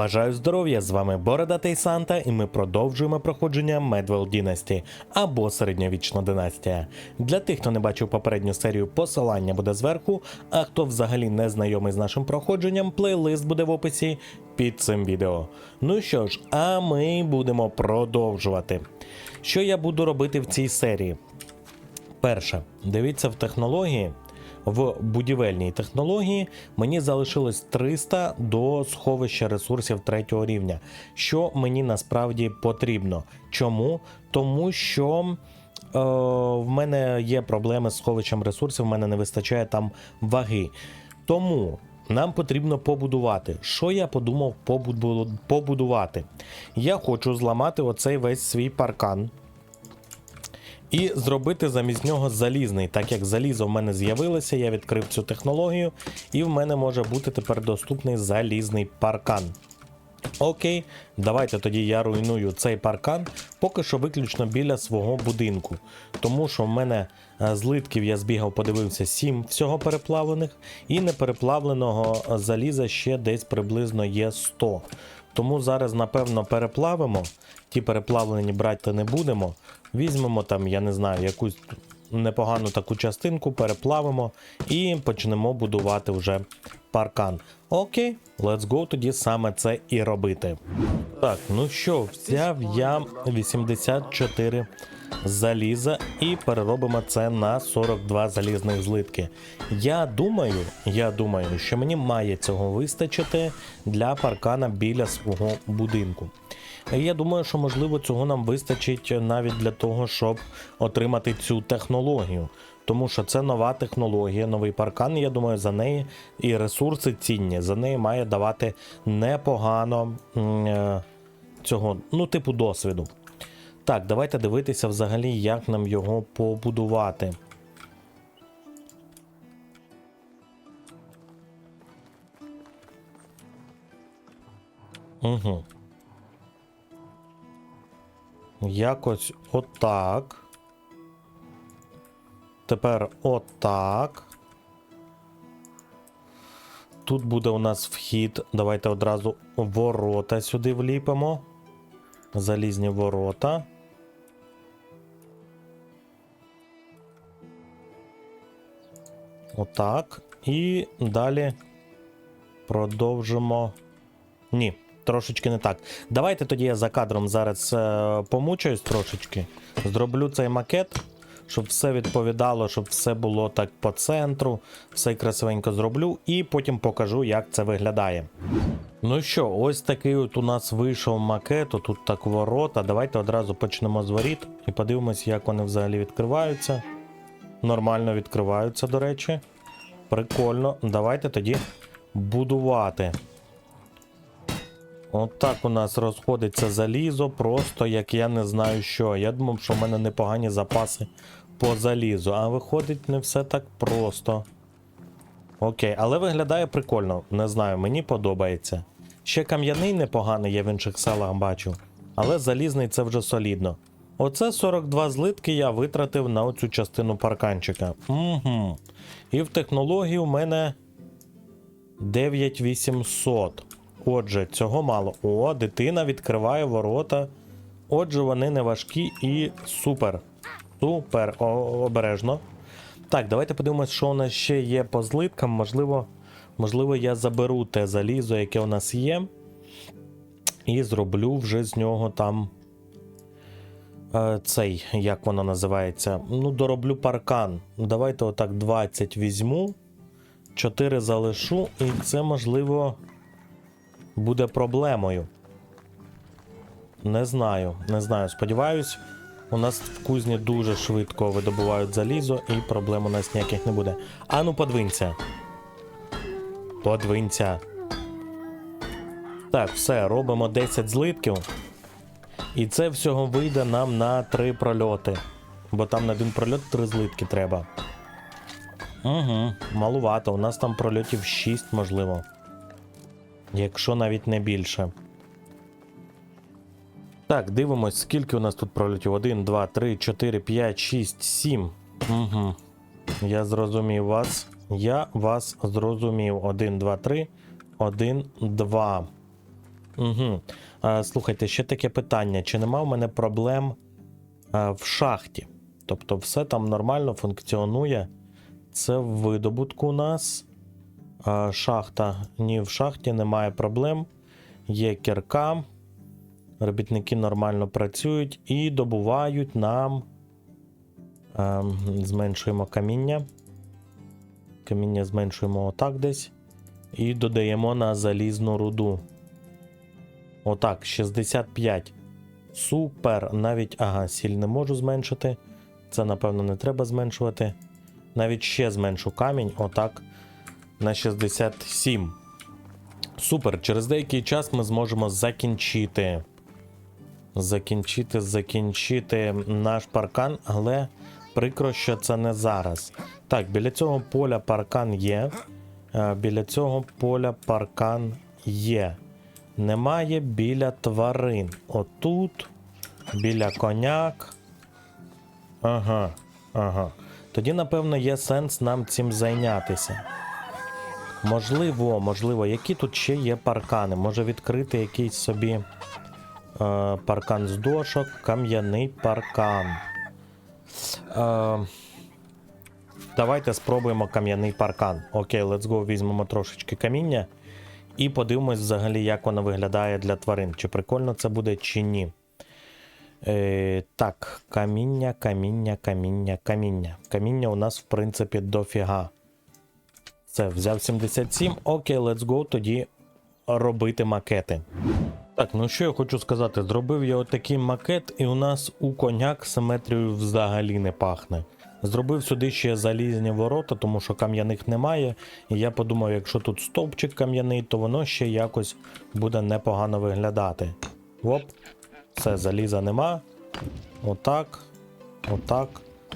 Бажаю здоров'я! З вами Бородатий Санта, і ми продовжуємо проходження Медвел Дінасті або середньовічна династія. Для тих, хто не бачив попередню серію, посилання буде зверху. А хто взагалі не знайомий з нашим проходженням, плейлист буде в описі під цим відео. Ну що ж, а ми будемо продовжувати. Що я буду робити в цій серії? Перше, дивіться в технології. В будівельній технології мені залишилось 300 до сховища ресурсів третього рівня, що мені насправді потрібно. Чому? Тому що е, в мене є проблеми з сховищем ресурсів, в мене не вистачає там ваги. Тому нам потрібно побудувати. Що я подумав побудувати? Я хочу зламати оцей весь свій паркан. І зробити замість нього залізний, так як залізо в мене з'явилося, я відкрив цю технологію, і в мене може бути тепер доступний залізний паркан. Окей, давайте тоді я руйную цей паркан поки що виключно біля свого будинку. Тому що в мене е, злитків я збігав, подивився 7 всього переплавлених, і непереплавленого е, заліза ще десь приблизно є 100. Тому зараз, напевно, переплавимо. Ті переплавлені брати не будемо. Візьмемо там, я не знаю, якусь непогану таку частинку, переплавимо і почнемо будувати вже паркан. Окей, let's go тоді саме це і робити. Так, ну що, взяв я 84 заліза і переробимо це на 42 залізних злитки. Я думаю, я думаю, що мені має цього вистачити для паркана біля свого будинку. Я думаю, що можливо цього нам вистачить навіть для того, щоб отримати цю технологію. Тому що це нова технологія, новий паркан. Я думаю, за неї і ресурси цінні. За неї має давати непогано е, цього, ну, типу, досвіду. Так, давайте дивитися взагалі, як нам його побудувати. Угу. Якось отак. Тепер отак. Тут буде у нас вхід. Давайте одразу ворота сюди вліпимо. Залізні ворота. Отак. І далі продовжимо. Ні, трошечки не так. Давайте тоді я за кадром зараз е, помучаюсь трошечки. Зроблю цей макет, щоб все відповідало, щоб все було так по центру. Все красивенько зроблю і потім покажу, як це виглядає. Ну що, ось такий от у нас вийшов макет. Тут так ворота. Давайте одразу почнемо з воріт і подивимось, як вони взагалі відкриваються. Нормально відкриваються, до речі. Прикольно. Давайте тоді будувати. Отак у нас розходиться залізо, просто як я не знаю що. Я думав, що в мене непогані запаси по залізу, а виходить не все так просто. Окей, але виглядає прикольно. Не знаю, мені подобається. Ще кам'яний непоганий, я в інших селах бачу. Але залізний це вже солідно. Оце 42 злитки я витратив на оцю частину парканчика. Угу. І в технології у мене 9800. Отже, цього мало. О, дитина відкриває ворота. Отже, вони не важкі і супер. Супер, О, обережно. Так, давайте подивимось, що у нас ще є по злиткам. Можливо, можливо, я заберу те залізо, яке у нас є. І зроблю вже з нього там. Е, цей, як воно називається? Ну, дороблю паркан. Давайте отак 20 візьму. 4 залишу, і це можливо буде проблемою. Не знаю, не знаю. Сподіваюсь, у нас в кузні дуже швидко видобувають залізо, і проблем у нас ніяких не буде. А ну, подвинься. Подвинься. Так, все, робимо 10 злитків. І це всього вийде нам на 3 прольоти. Бо там на один прольот 3 злитки треба. Угу, малувато. У нас там прольотів 6, можливо. Якщо навіть не більше. Так, дивимось, скільки у нас тут прольотів. 1, 2, 3, 4, 5, 6, 7. Угу. Я зрозумів вас. Я вас зрозумів. 1, 2, 3. 1, 2. Угу. А, слухайте, ще таке питання: чи нема в мене проблем а, в шахті? Тобто, все там нормально функціонує. Це в видобутку у нас. Шахта. Ні, в шахті немає проблем. Є кірка. Робітники нормально працюють і добувають нам. Зменшуємо каміння. Каміння зменшуємо отак десь. І додаємо на залізну руду. Отак, 65. Супер. Навіть, ага, сіль не можу зменшити. Це, напевно, не треба зменшувати. Навіть ще зменшу камінь, отак, на 67. Супер. Через деякий час ми зможемо закінчити. Закінчити, закінчити наш паркан, але прикро, що це не зараз. Так, біля цього поля паркан є. Е, Біля цього поля паркан є. Немає біля тварин. Отут, біля коняк. Ага, ага. Тоді, напевно, є сенс нам цим зайнятися. Можливо, можливо, які тут ще є паркани. Може відкрити якийсь собі е, паркан з дошок, кам'яний паркан. Е, давайте спробуємо кам'яний паркан. Окей, let's go, візьмемо трошечки каміння. І подивимось взагалі, як воно виглядає для тварин. Чи прикольно це буде, чи ні. Е, так, каміння, каміння, каміння, каміння. Каміння у нас, в принципі, дофіга. Це, взяв 77. Окей, let's go, тоді робити макети. Так, ну що я хочу сказати, зробив я отакий макет, і у нас у коняк симетрією взагалі не пахне. Зробив сюди ще залізні ворота, тому що кам'яних немає. І я подумав, якщо тут стовпчик кам'яний, то воно ще якось буде непогано виглядати. Оп, все, заліза нема. Отак. Отак.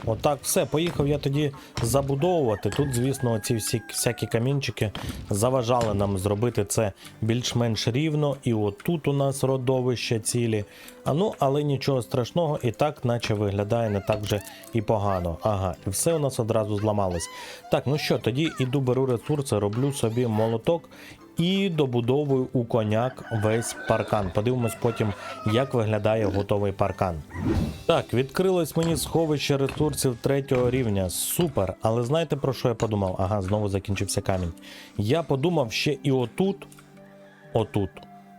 Отак, все, поїхав я тоді забудовувати. Тут, звісно, ці всі всякі камінчики заважали нам зробити це більш-менш рівно. І отут у нас родовище цілі. А ну, але нічого страшного, і так, наче виглядає не так вже і погано. Ага, і все у нас одразу зламалось. Так, ну що, тоді іду беру ресурси, роблю собі молоток і добудовую у коняк весь паркан. Подивимось потім, як виглядає готовий паркан. Так, відкрилось мені сховище ресурсів третього рівня. Супер. Але знаєте про що я подумав? Ага, знову закінчився камінь. Я подумав ще і отут, отут,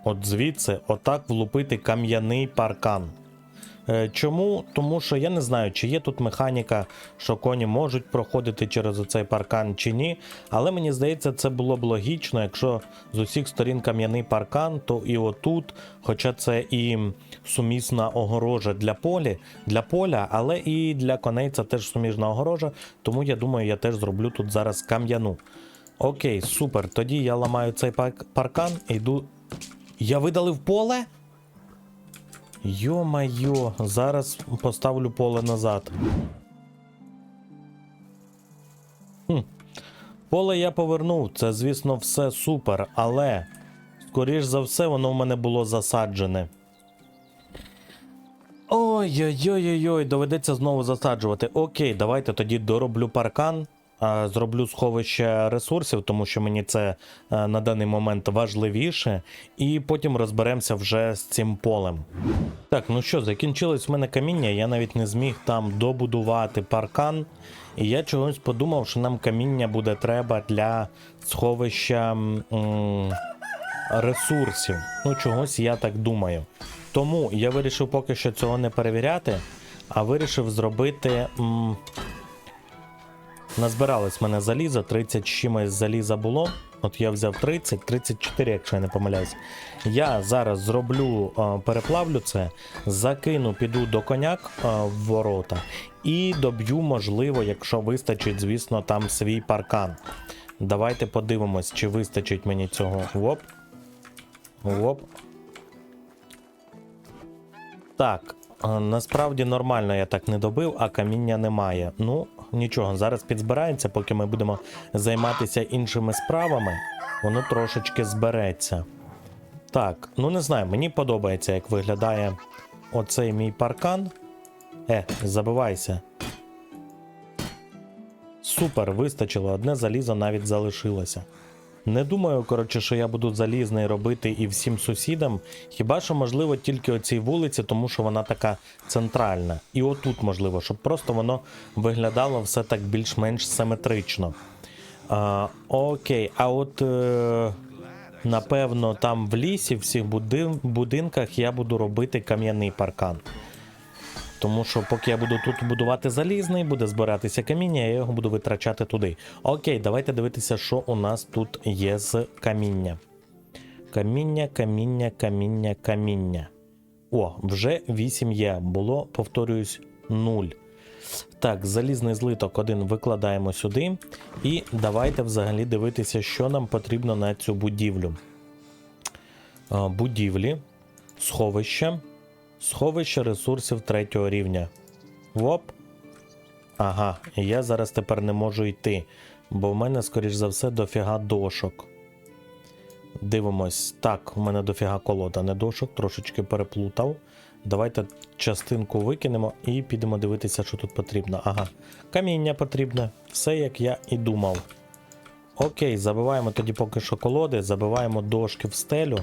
от звідси, отак влупити кам'яний паркан. Е, Чому? Тому що я не знаю, чи є тут механіка, що коні можуть проходити через оцей паркан чи ні. Але мені здається, це було б логічно, якщо з усіх сторін кам'яний паркан, то і отут, хоча це і сумісна огорожа для полі, для поля, але і для коней це теж суміжна огорожа. Тому я думаю, я теж зроблю тут зараз кам'яну. Окей, супер. Тоді я ламаю цей паркан і йду. Я видалив поле? Йо-майо, зараз поставлю поле назад. Хм. Поле я повернув, це, звісно, все супер, але, скоріш за все, воно в мене було засаджене. Ой-ой-ой-ой, доведеться знову засаджувати. Окей, давайте тоді дороблю паркан. А, Зроблю сховище ресурсів, тому що мені це е, на даний момент важливіше, і потім розберемося вже з цим полем. Так, ну що, закінчилось в мене каміння, я навіть не зміг там добудувати паркан. І я чогось подумав, що нам каміння буде треба для сховища м, ресурсів. Ну, чогось я так думаю. Тому я вирішив поки що цього не перевіряти, а вирішив зробити. М, Назбиралось мене заліза, 30 чимось заліза було. От я взяв 30, 34, якщо я не помиляюсь. Я зараз зроблю, е, переплавлю це, закину, піду до коняк е, в ворота і доб'ю, можливо, якщо вистачить, звісно, там свій паркан. Давайте подивимось, чи вистачить мені цього. Воп. Воп. Так, е, насправді нормально я так не добив, а каміння немає. Ну, нічого, зараз підзбирається, поки ми будемо займатися іншими справами, воно трошечки збереться. Так, ну не знаю, мені подобається, як виглядає оцей мій паркан. Е, забивайся. Супер, вистачило, одне залізо навіть залишилося. Не думаю, коротше, що я буду залізний робити і всім сусідам. Хіба що, можливо, тільки оцій вулиці, тому що вона така центральна. І отут, можливо, щоб просто воно виглядало все так більш-менш симетрично. А, окей, а от. Е... Напевно, там в лісі, в всіх будин- будинках я буду робити кам'яний паркан. Тому що поки я буду тут будувати залізний, буде збиратися каміння, я його буду витрачати туди. Окей, давайте дивитися, що у нас тут є з каміння. Каміння, каміння, каміння, каміння. О, вже 8 є. Було, повторююсь, 0. Так, залізний злиток один викладаємо сюди. І давайте взагалі дивитися, що нам потрібно на цю будівлю. Будівлі, сховище, сховище ресурсів третього рівня. Воп. Ага, я зараз тепер не можу йти, бо в мене, скоріш за все, дофіга дошок. Дивимось. Так, у мене дофіга колода, не дошок, трошечки переплутав. Давайте частинку викинемо і підемо дивитися, що тут потрібно. Ага, каміння потрібне, все як я і думав. Окей, забиваємо тоді поки що колоди, забиваємо дошки в стелю.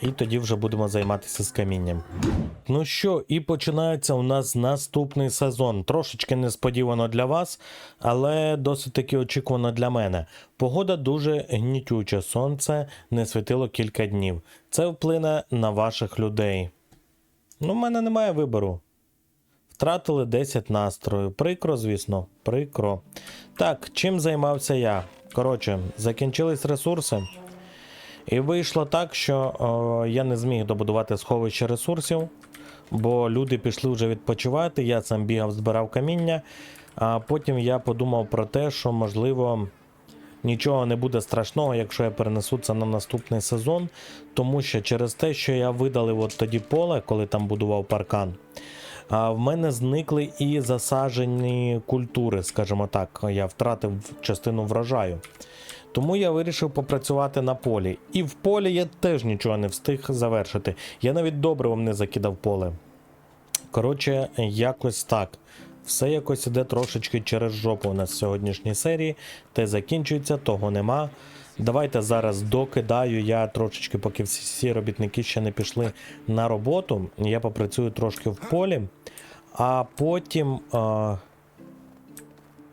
І тоді вже будемо займатися з камінням. Ну що, і починається у нас наступний сезон. Трошечки несподівано для вас, але досить таки очікувано для мене. Погода дуже гнітюча, сонце не світило кілька днів. Це вплине на ваших людей. Ну, в мене немає вибору. Втратили 10 настрою. Прикро, звісно, прикро. Так, чим займався я? Коротше, закінчились ресурси. І вийшло так, що о, я не зміг добудувати сховище ресурсів, бо люди пішли вже відпочивати. Я сам бігав, збирав каміння. А потім я подумав про те, що можливо нічого не буде страшного, якщо я перенесу це на наступний сезон. Тому що через те, що я видалив от тоді поле, коли там будував паркан. В мене зникли і засаджені культури, скажімо так. Я втратив частину врожаю. Тому я вирішив попрацювати на полі. І в полі я теж нічого не встиг завершити. Я навіть добривом не закидав поле. Коротше, якось так. Все якось іде трошечки через жопу у нас в сьогоднішній серії. Те закінчується, того нема. Давайте зараз докидаю я трошечки, поки всі, робітники ще не пішли на роботу. Я попрацюю трошки в полі, а потім. А...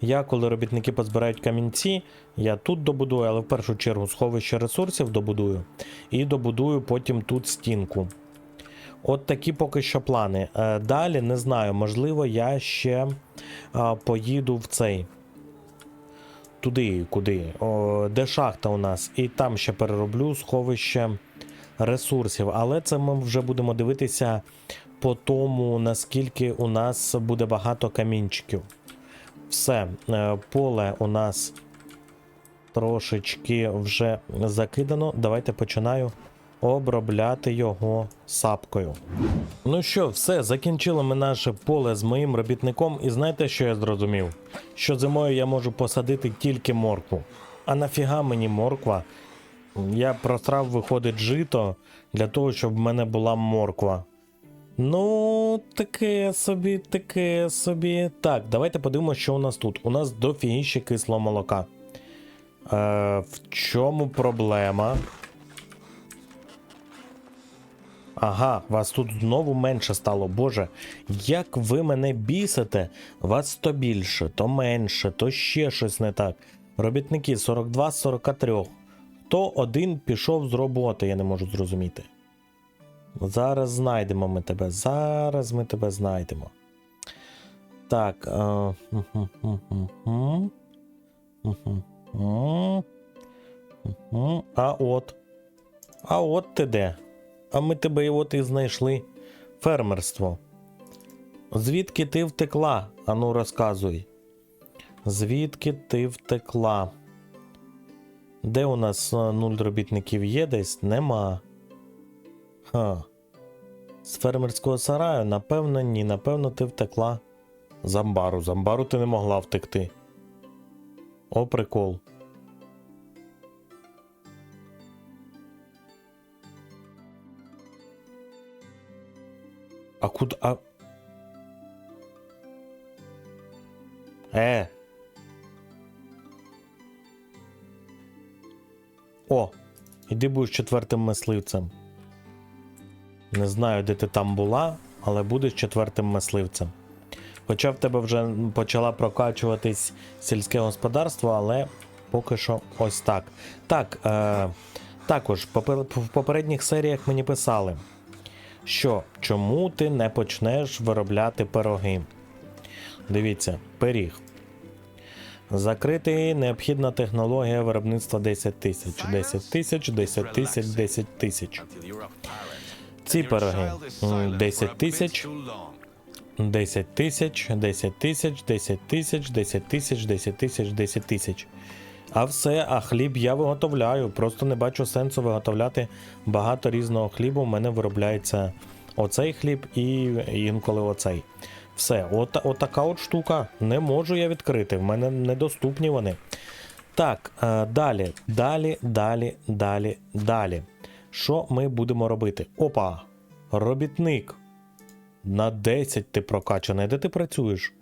Я, коли робітники позбирають камінці, я тут добудую, але в першу чергу сховище ресурсів добудую. І добудую потім тут стінку. От такі поки що плани. Е, Далі не знаю, можливо, я ще поїду в цей. Туди, куди? О, де шахта у нас. І там ще перероблю сховище ресурсів. Але це ми вже будемо дивитися по тому, наскільки у нас буде багато камінчиків. Все, е, поле у нас трошечки вже закидано. Давайте починаю обробляти його сапкою. Ну що, все, закінчили ми наше поле з моїм робітником, і знаєте, що я зрозумів? Що зимою я можу посадити тільки моркву. А нафіга мені морква? Я просрав, виходить, жито для того, щоб в мене була морква. Ну, таке собі, таке собі. Так, давайте подивимося, що у нас тут. У нас дофігіще кислого молока. Е, в чому проблема? Ага, вас тут знову менше стало. Боже, як ви мене бісите, вас то більше, то менше, то ще щось не так. Робітники 42 з 43. Хто один пішов з роботи, я не можу зрозуміти. Зараз знайдемо ми тебе. Зараз ми тебе знайдемо. Так. А, а от. А от ти де? А ми тебе і от і знайшли. Фермерство. Звідки ти втекла? Ану, розказуй. Звідки ти втекла? Де у нас а, нуль робітників є десь? Нема. Ха. З фермерського сараю, напевно, ні. Напевно, ти втекла. З амбару. З амбару ти не могла втекти. О, прикол. А куди. А... Е. Іди будеш четвертим мисливцем. Не знаю, де ти там була, але будеш четвертим мисливцем. Хоча в тебе вже почала прокачуватись сільське господарство, але поки що ось так. Так, е, також в попередніх серіях мені писали, що чому ти не почнеш виробляти пироги. Дивіться, пиріг. Закрити необхідна технологія виробництва 10 тисяч. 10 тисяч, 10 тисяч, 10 тисяч. Ці пироги 10 тисяч, 10 тисяч, 10 тисяч, 10 тисяч, 10 тисяч, 10 тисяч, 10 тисяч. А все, а хліб я виготовляю. Просто не бачу сенсу виготовляти багато різного хлібу. У мене виробляється оцей хліб і інколи оцей. Все, от, от така от штука. Не можу я відкрити. В мене недоступні вони. Так, е, далі, далі, далі, далі, далі. Що ми будемо робити? Опа! Робітник. На 10 ти прокачаний. Де ти працюєш?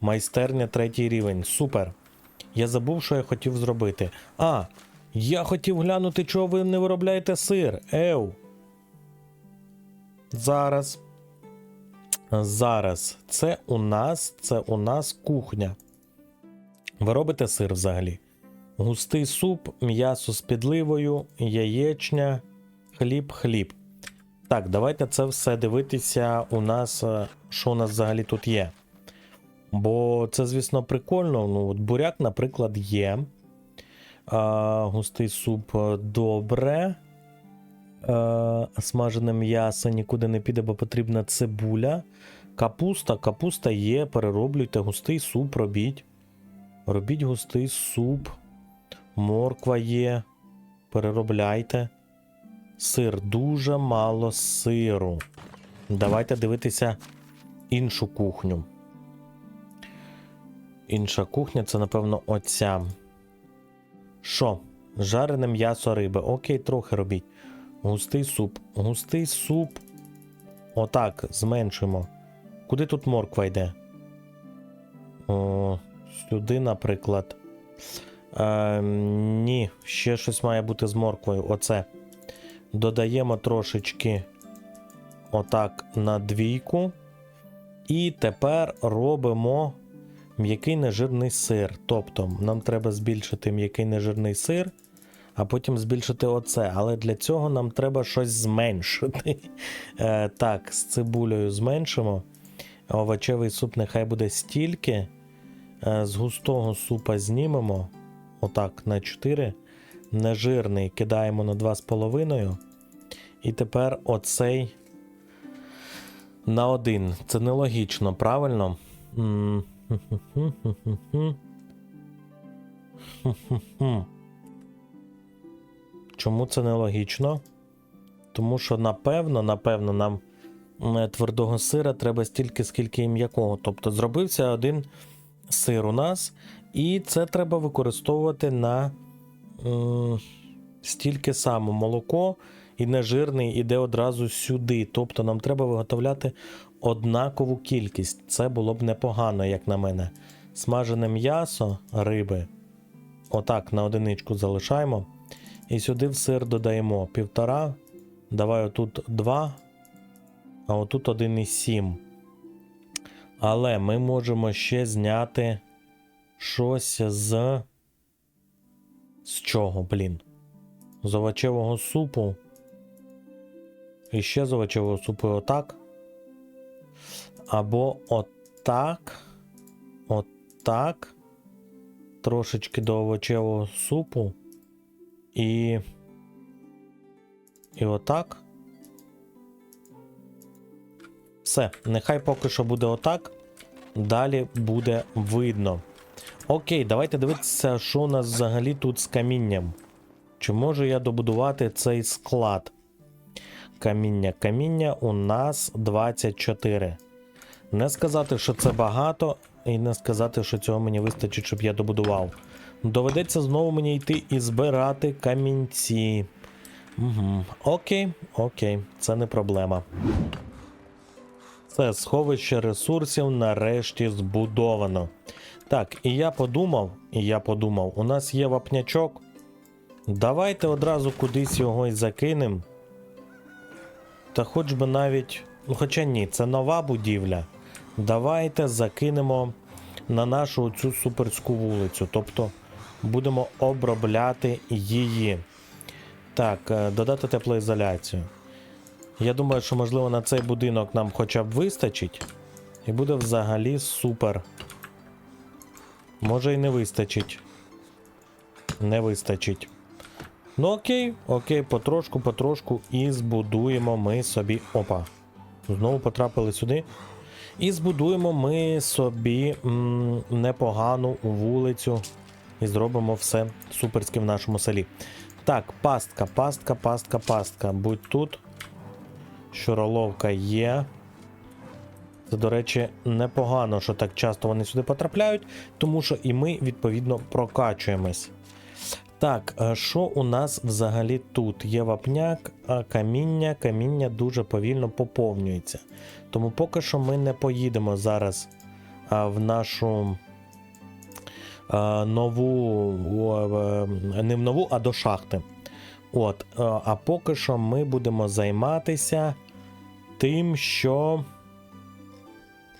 Майстерня третій рівень. Супер. Я забув, що я хотів зробити. А, я хотів глянути, чого ви не виробляєте сир. Еу. Зараз. Зараз. Це у нас, це у нас кухня. Ви робите сир взагалі? Густий суп, м'ясо з підливою, яєчня, хліб, хліб. Так, давайте це все дивитися у нас, е, що у нас взагалі тут є. Бо це, звісно, прикольно. Ну, от буряк, наприклад, є. А, густий суп е, добре. А, смажене м'ясо нікуди не піде, бо потрібна цибуля. Капуста, капуста є, перероблюйте, густий суп робіть. Робіть густий суп. Морква є. Переробляйте. Сир, дуже мало сиру. Давайте дивитися іншу кухню. Інша кухня це, напевно, оця. Що? Жарене м'ясо риби. Окей, трохи робіть. Густий суп. Густий суп. Отак, зменшуємо. Куди тут морква йде? О, сюди, наприклад. Е, ні, ще щось має бути з морквою. Оце. Додаємо трошечки отак на двійку. І тепер робимо м'який нежирний сир. Тобто, нам треба збільшити м'який нежирний сир, а потім збільшити оце. Але для цього нам треба щось зменшити. Е, так, з цибулею зменшимо. Овочевий суп нехай буде стільки. Е, з густого супа знімемо. Отак, на 4. Нежирний кидаємо на 2,5. І тепер оцей на 1. Це нелогічно, правильно? Чому це нелогічно? Тому що, напевно, напевно, нам твердого сира треба стільки, скільки і м'якого. Тобто зробився один сир у нас, і це треба використовувати на стільки само молоко і нежирний іде одразу сюди. Тобто нам треба виготовляти однакову кількість. Це було б непогано, як на мене. Смажене м'ясо риби. Отак, на одиничку залишаємо. І сюди в сир додаємо півтора. Давай отут 2, а отут 1,7. Але ми можемо ще зняти щось з. З чого, блін? З овочевого супу. І ще з овочевого супу отак. Або отак. Отак. Трошечки до овочевого супу. І. І отак. Все, нехай поки що буде отак. Далі буде видно. Окей, давайте дивитися, що у нас взагалі тут з камінням. Чи можу я добудувати цей склад? Каміння. Каміння у нас 24. Не сказати, що це багато, і не сказати, що цього мені вистачить, щоб я добудував. Доведеться знову мені йти і збирати камінці. Угу. Окей, окей, це не проблема. Це сховище ресурсів нарешті збудовано. Так, і я подумав, і я подумав, у нас є вапнячок. Давайте одразу кудись його і закинемо. Та хоч би навіть. Ну, хоча ні, це нова будівля. Давайте закинемо на нашу цю суперську вулицю. Тобто будемо обробляти її. Так, е, додати теплоізоляцію. Я думаю, що можливо на цей будинок нам хоча б вистачить. І буде взагалі супер. Може і не вистачить. Не вистачить. Ну окей, окей, потрошку, потрошку і збудуємо ми собі. Опа. Знову потрапили сюди. І збудуємо ми собі м, непогану вулицю. І зробимо все суперське в нашому селі. Так, пастка, пастка, пастка, пастка. Будь тут. Щуроловка є. Це, до речі, непогано, що так часто вони сюди потрапляють, тому що і ми, відповідно, прокачуємось. Так, е, що у нас взагалі тут? Є вапняк, каміння. Каміння дуже повільно поповнюється. Тому поки що ми не поїдемо зараз в нашу нову, е, не в нову, а до шахти. От, е, а поки що ми будемо займатися тим, що.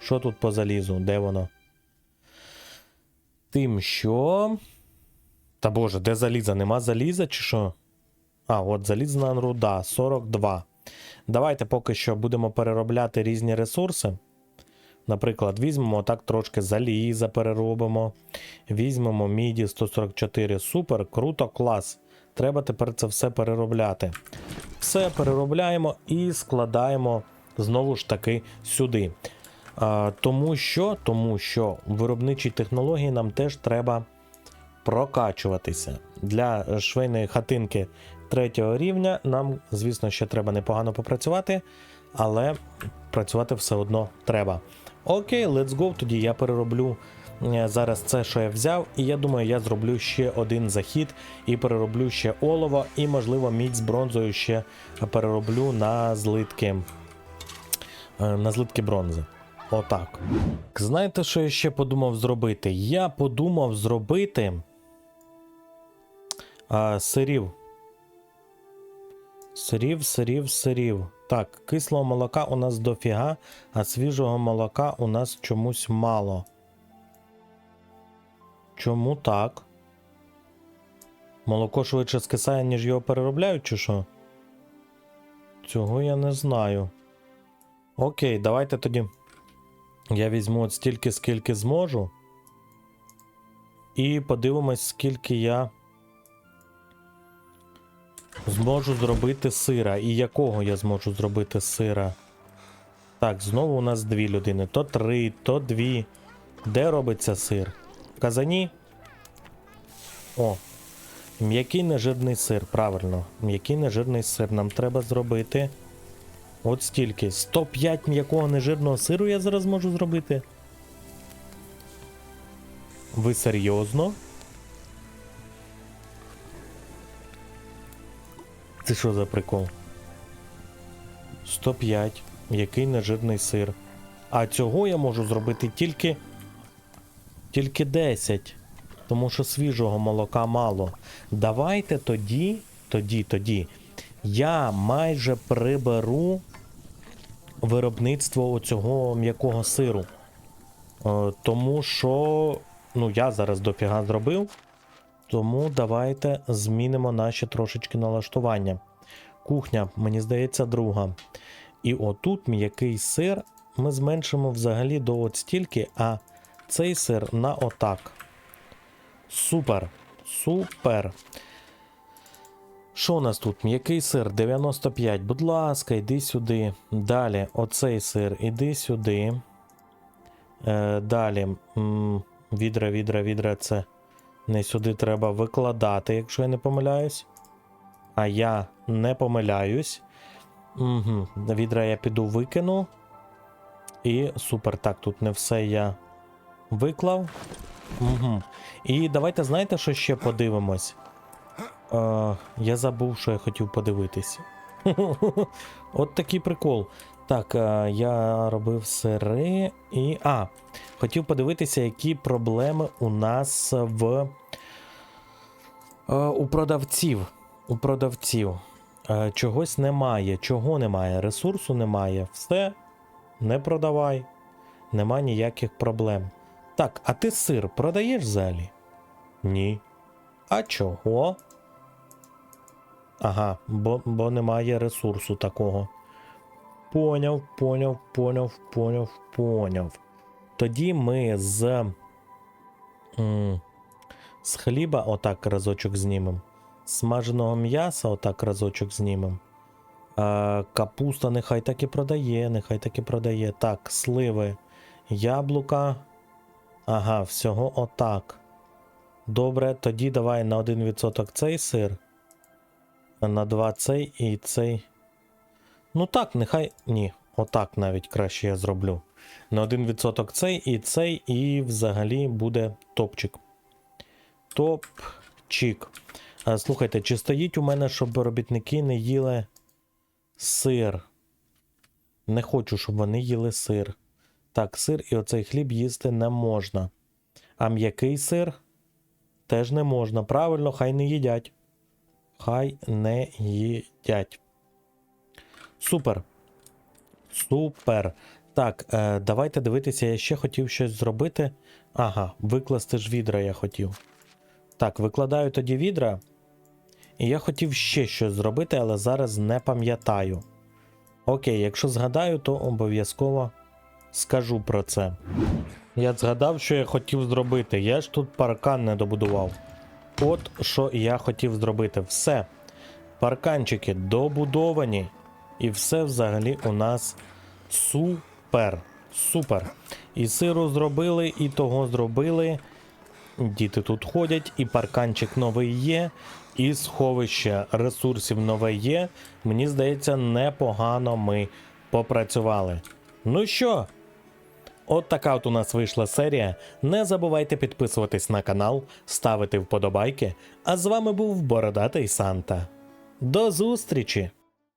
Що тут по залізу? Де воно? Тим, що. Та боже, де заліза? Нема заліза чи що? А, от залізна руда 42. Давайте поки що будемо переробляти різні ресурси. Наприклад, візьмемо так трошки заліза, переробимо. Візьмемо міді 144. Супер, круто, клас. Треба тепер це все переробляти. Все переробляємо і складаємо знову ж таки сюди. Тому що, тому що в виробничій технології нам теж треба прокачуватися. Для швейної хатинки третього рівня нам, звісно, ще треба непогано попрацювати, але працювати все одно треба. Окей, let's go. Тоді я перероблю е, зараз це, що я взяв, і я думаю, я зроблю ще один захід і перероблю ще олово, і, можливо, мідь з бронзою ще перероблю на злитки, е, на злитки бронзи. Отак. Знаєте, що я ще подумав зробити? Я подумав зробити а, сирів. Сирів, сирів, сирів. Так, кислого молока у нас дофіга, а свіжого молока у нас чомусь мало. Чому так? Молоко швидше скисає, ніж його переробляють, чи що? Цього я не знаю. Окей, давайте тоді. Я візьму от стільки, скільки зможу. І подивимось, скільки я зможу зробити сира. І якого я зможу зробити сира. Так, знову у нас дві людини. То три, то дві. Де робиться сир? В казані? О. М'який нежирний сир, правильно. М'який нежирний сир нам треба зробити. От стільки. 105 м'якого нежирного сиру я зараз можу зробити. Ви серйозно? Це що за прикол? 105. М'який нежирний сир. А цього я можу зробити тільки. Тільки 10. Тому що свіжого молока мало. Давайте тоді, тоді, тоді. Я майже приберу виробництво оцього м'якого сиру. Е, тому що ну, я зараз дофіга зробив. Тому давайте змінимо наші трошечки налаштування. Кухня, мені здається, друга. І отут м'який сир ми зменшимо взагалі до от стільки, а цей сир на отак. Супер. Супер. Що у нас тут? М'який сир 95. Будь ласка, йди сюди. Далі, оцей сир, іди сюди. Е, Далі. М, відра, відра, відра, це не сюди треба викладати, якщо я не помиляюсь. А я не помиляюсь. Угу. Відра я піду викину. І супер. Так, тут не все я виклав. Угу. І давайте, знаєте, що ще подивимось? Е, я забув, що я хотів подивитись. От такий прикол. Так, е, я робив сири і. А, хотів подивитися, які проблеми у нас в. Е, у продавців. У продавців. Е, чогось немає. Чого немає? Ресурсу немає. Все, не продавай. Нема ніяких проблем. Так, а ти сир продаєш взагалі? Ні. А чого? Ага, бо, бо немає ресурсу такого. Поняв, поняв, поняв, поняв, поняв. Тоді ми з. з хліба отак разочок знімемо. Смаженого м'яса отак разочок знімемо. Капуста нехай так і продає, нехай так і продає. Так, сливи, яблука. Ага, всього отак. Добре, тоді давай на 1% цей сир. На 2 цей і цей. Ну так, нехай. Ні, отак навіть краще я зроблю. На 1% цей і цей, і взагалі буде топчик. Топчик. Слухайте, чи стоїть у мене, щоб робітники не їли сир? Не хочу, щоб вони їли сир. Так, сир і оцей хліб їсти не можна. А м'який сир теж не можна. Правильно, хай не їдять. Хай не їдять. Супер. Супер. Так, е, давайте дивитися, я ще хотів щось зробити. Ага, викласти ж відра я хотів. Так, викладаю тоді відра. І я хотів ще щось зробити, але зараз не пам'ятаю. Окей, якщо згадаю, то обов'язково скажу про це. Я згадав, що я хотів зробити. Я ж тут паркан не добудував. От що я хотів зробити. Все. Парканчики добудовані. І все взагалі у нас супер. Супер. І сиру зробили, і того зробили. Діти тут ходять, і парканчик новий є, і сховище ресурсів нове є. Мені здається, непогано ми попрацювали. Ну що? От така от у нас вийшла серія. Не забувайте підписуватись на канал, ставити вподобайки. А з вами був Бородатий Санта. До зустрічі!